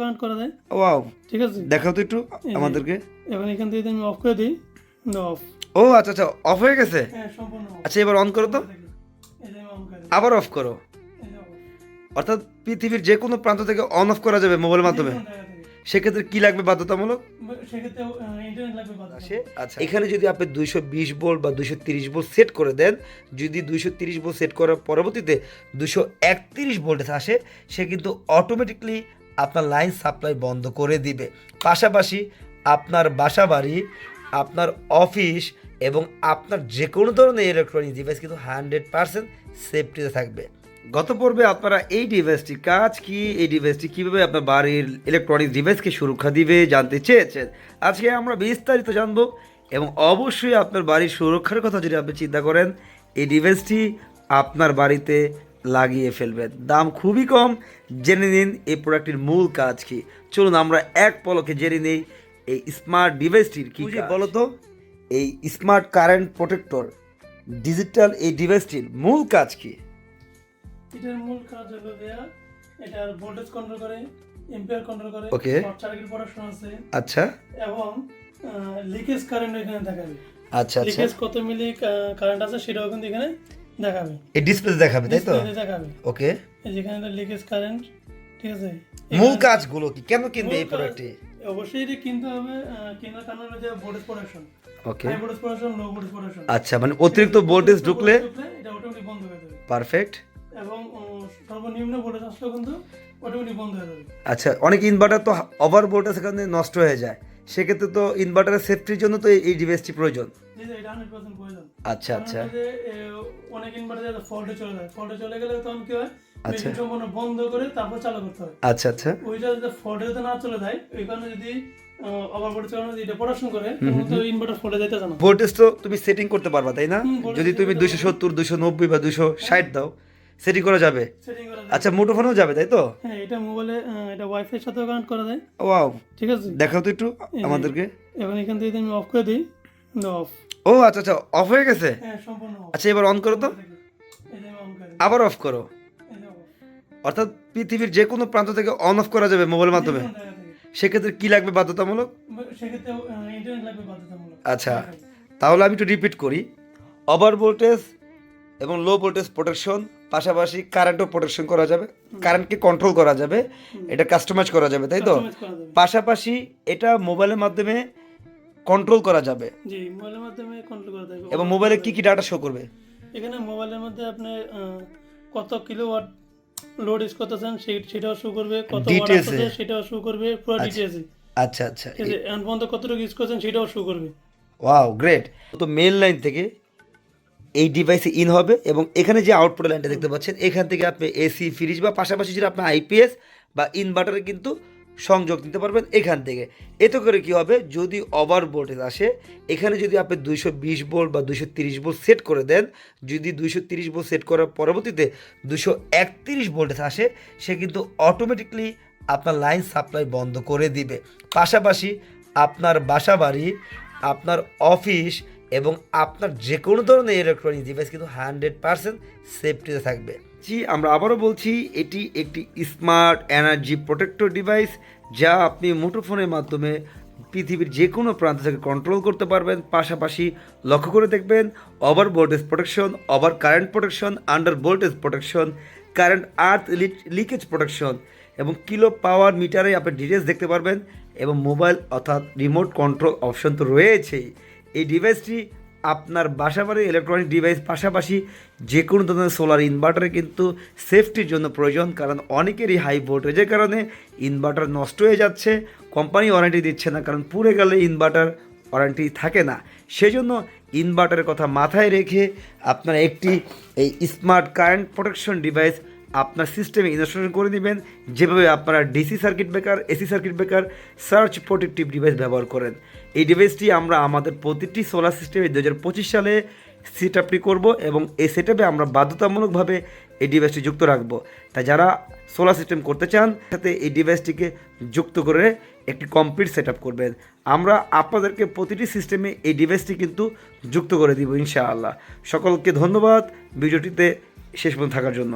Connect করা যায়। Wow ঠিক আছে? দেখাও তো একটু আমাদেরকে। এবার এখান থেকে আমি অফ করে দিই অফ ও আচ্ছা আচ্ছা অফ হয়ে গেছে? হ্যাঁ সম্পূর্ণ আচ্ছা এবার অন করো তো। আবার অফ করো। অর্থাৎ পৃথিবীর যে কোনো প্রান্ত থেকে অন অফ করা যাবে মোবাইলের মাধ্যমে। সেক্ষেত্রে কি লাগবে বাধ্যতামূলক? আচ্ছা। এখানে যদি আপনি দুইশো বিশ ভোল্ট বা দুইশো তিরিশ ভোল্ট সেট করে দেন যদি দুইশো তিরিশ ভোল্ট সেট করার পরবর্তীতে দুশো একত্রিশ ভোল্টেজ আসে সে কিন্তু অটোমেটিকলি আপনার লাইন সাপ্লাই বন্ধ করে দিবে। পাশাপাশি আপনার বাসা বাড়ি আপনার অফিস এবং আপনার যে কোনো ধরনের ইলেকট্রনিক ডিভাইস কিন্তু হান্ড্রেড পার্সেন্ট সেফটিতে থাকবে। গত পর্বে আপনারা এই ডিভাইসটি কাজ কি, এই ডিভাইসটি কীভাবে আপনার বাড়ির ইলেকট্রনিক ডিভাইসকে সুরক্ষা দিবে জানতে চেয়েছেন? আজকে আমরা বিস্তারিত জানব এবং অবশ্যই আপনার বাড়ির সুরক্ষার কথা যদি আপনি চিন্তা করেন, এই ডিভাইসটি আপনার বাড়িতে লাগিয়ে ফেলবেন দাম খুবই কম। জেনে নিন এই প্রোডাক্টটির মূল কাজ কি। চলুন আমরা এক পলকে জেনে নিই এই স্মার্ট ডিভাইসটির কি বলো তো? এই স্মার্ট কারেন্ট প্রোটেক্টর ডিজিটাল এই ডিভাইসটির মূল কাজ কি? এটার মূল কাজ হলো দেয়া এটার ভোল্টেজ কন্ট্রোল করে এম্পিয়ার কন্ট্রোল করে Okay. শর্ট সার্কিট প্রোটেকশন আছে। আচ্ছা। এবং লিকেজ কারেন্ট এখানে দেখাবে। আচ্ছা আচ্ছা। লিকেজ কত মিলি কারেন্ট আছে সেটাও কিন্তু এখানে দেখাবে। এই ডিসপ্লে দেখাবে তাই তো? দেখাবে। ওকে এই যেখানে লিকেজ কারেন্ট ঠিক আছে? মূল কাজগুলো কি? কেন কিনবে এই প্রোডাক্টটি অবশ্যই এটা কিনতে হবে কেনার কারণ হলো যে voltage protection okay high voltage protection low voltage protection আচ্ছা মানে অতিরিক্ত ভোল্টেজ ঢুকলে এটা অটোমেটিক বন্ধ হয়ে যাবে। পারফেক্ট এবং সর্বনিম্ন ভোল্টেজ আসলেও কিন্তু অটোমেটিক বন্ধ হয়ে যাবে। আচ্ছা অনেক ইনভার্টার তো ওভার ভোল্টেজ সেখানে নষ্ট হয়ে যায়। সেক্ষেত্রে তো ইনভার্টারের সেফটির জন্য তো এই ডিভাইসটি প্রয়োজন। জি জি, এটা হান্ড্রেড পার্সেন্ট প্রয়োজন আচ্ছা। আচ্ছা অনেক ইনভার্টার ফল্টে চলে যায়। ফল্টে চলে গেলে তখন কি হয়? আচ্ছা। সম্পূর্ণ বন্ধ করে তারপর চালু করতে হয়। আচ্ছা আচ্ছা। ওইটা যদি ফল্টে যদি না চলে যায় ওই কারণে যদি ভোল্টেজ কারণে যদি এটা পড়াশোনা করে তখন তো ইনভার্টার ফল্টে যেতে জানো ভোল্টেজ তো তুমি সেটিং করতে পারবা তাই না? যদি তুমি দুশো সত্তর দুশো নব্বই বা দুশো ষাট দাও সেটিং করা যাবে। আচ্ছা মুঠোফোনেও যাবে তাই তো? হ্যাঁ এটা মোবাইলে এটা ওয়াইফাই সাথেও কানেক্ট করা যায়। ওয়াও। ঠিক আছে? দেখাও তো একটু আমাদেরকে। এবার এখান থেকে আমি অফ করে দিই অফ ও আচ্ছা আচ্ছা অফ হয়ে গেছে? হ্যাঁ। আচ্ছা এবার অন করো তো। আবার অফ করো। অর্থাৎ পৃথিবীর যে কোনো প্রান্ত থেকে অন অফ করা যাবে মোবাইলের মাধ্যমে। সেক্ষেত্রে কি লাগবে বাধ্যতামূলক? আচ্ছা তাহলে আমি একটু রিপিট করি। ওভার ভোল্টেজ এবং লো ভোল্টেজ প্রোটেকশন পাশাপাশি কারেন্টও প্রোটেকশন করা যাবে। কারেন্টকে কন্ট্রোল করা যাবে। এটা কাস্টমাইজ করা যাবে তাই তো। পাশাপাশি এটা মোবাইলের মাধ্যমে কন্ট্রোল করা যাবে। জি মোবাইলের মাধ্যমে কন্ট্রোল করা যাবে। এবং মোবাইলে কি কি ডাটা শো করবে? এখানে মোবাইলের মধ্যে আপনি কত কিলোওয়াট লোড ইউজ করতেছেন সেটাও শো করবে কত? আসছে সেটাও শো করবে পুরো ডিটেইলসে আচ্ছা আচ্ছা। আছে এখন পর্যন্ত কতটুকু ইউজ করছেন সেটাও শো করবে। ওয়াও গ্রেট তো মেন লাইন থেকে এই ডিভাইসে ইন হবে এবং এখানে যে আউটপুট লাইনটা দেখতে পাচ্ছেন এখান থেকে আপনি এসি ফ্রিজ বা পাশাপাশি যেটা আপনার আইপিএস বা ইনভার্টারে কিন্তু সংযোগ দিতে পারবেন এখান থেকে। এতে করে কি হবে? যদি ওভার ভোল্টেজ আসে, এখানে যদি আপনি দুইশো বিশ ভোল্ট বা দুইশো তিরিশ ভোল্ট সেট করে দেন, যদি দুইশো তিরিশ ভোল্ট সেট করার পরবর্তীতে দুশো একত্রিশ ভোল্টেজ আসে, সে কিন্তু অটোমেটিকলি আপনার লাইন সাপ্লাই বন্ধ করে দিবে। পাশাপাশি আপনার বাসা বাড়ি আপনার অফিস এবং আপনার যে কোনো ধরনের ইলেকট্রনিক ডিভাইস কিন্তু হান্ড্রেড পার্সেন্ট সেফটিতে থাকবে। জি আমরা আবারও বলছি, এটি একটি স্মার্ট এনার্জি প্রোটেক্টর ডিভাইস যা আপনি মুঠোফোনের মাধ্যমে পৃথিবীর যে কোনো প্রান্ত থেকে কন্ট্রোল করতে পারবেন। পাশাপাশি লক্ষ্য করে দেখবেন over voltage protection over current protection under voltage protection current earth leakage protection এবং কিলো পাওয়ার মিটারে আপনি ডিটেলস দেখতে পারবেন এবং মোবাইল অর্থাৎ রিমোট কন্ট্রোল অপশন তো রয়েছেই। এই ডিভাইসটি আপনার বাসাবাড়ির ইলেকট্রনিক ডিভাইস পাশাপাশি যে কোনো ধরনের সোলার ইনভার্টারে কিন্তু সেফটির জন্য প্রয়োজন, কারণ অনেকেরই হাই ভোল্টেজের কারণে ইনভার্টার নষ্ট হয়ে যাচ্ছে কোম্পানি ওয়ারেন্টি দিচ্ছে না, কারণ পুড়ে গেলে ইনভার্টার ওয়ারেন্টি থাকে না। সেজন্য ইনভার্টারের কথা মাথায় রেখে আপনারা একটি এই স্মার্ট কারেন্ট প্রোটেকশন ডিভাইস আপনার সিস্টেমে ইনস্টলেশন করে নেবেন যেভাবে আপনারা DC circuit breaker AC circuit breaker surge protective device ব্যবহার করেন। এই ডিভাইসটি আমরা আমাদের প্রতিটি সোলার সিস্টেমে দু হাজার পঁচিশ সালে সেট আপটি করব এবং এই সেট আমরা বাধ্যতামূলকভাবে এই ডিভাইসটি যুক্ত রাখব। তাই যারা সোলার সিস্টেম করতে চান সাথে এই ডিভাইসটিকে যুক্ত করে একটি কমপ্লিট সেট করবেন। আমরা আপনাদেরকে প্রতিটি সিস্টেমে এই ডিভাইসটি কিন্তু যুক্ত করে দিব ইনশাআল্লাহ। সকলকে ধন্যবাদ। ভিডিওটিতে শেষ পর্যন্ত থাকার জন্য।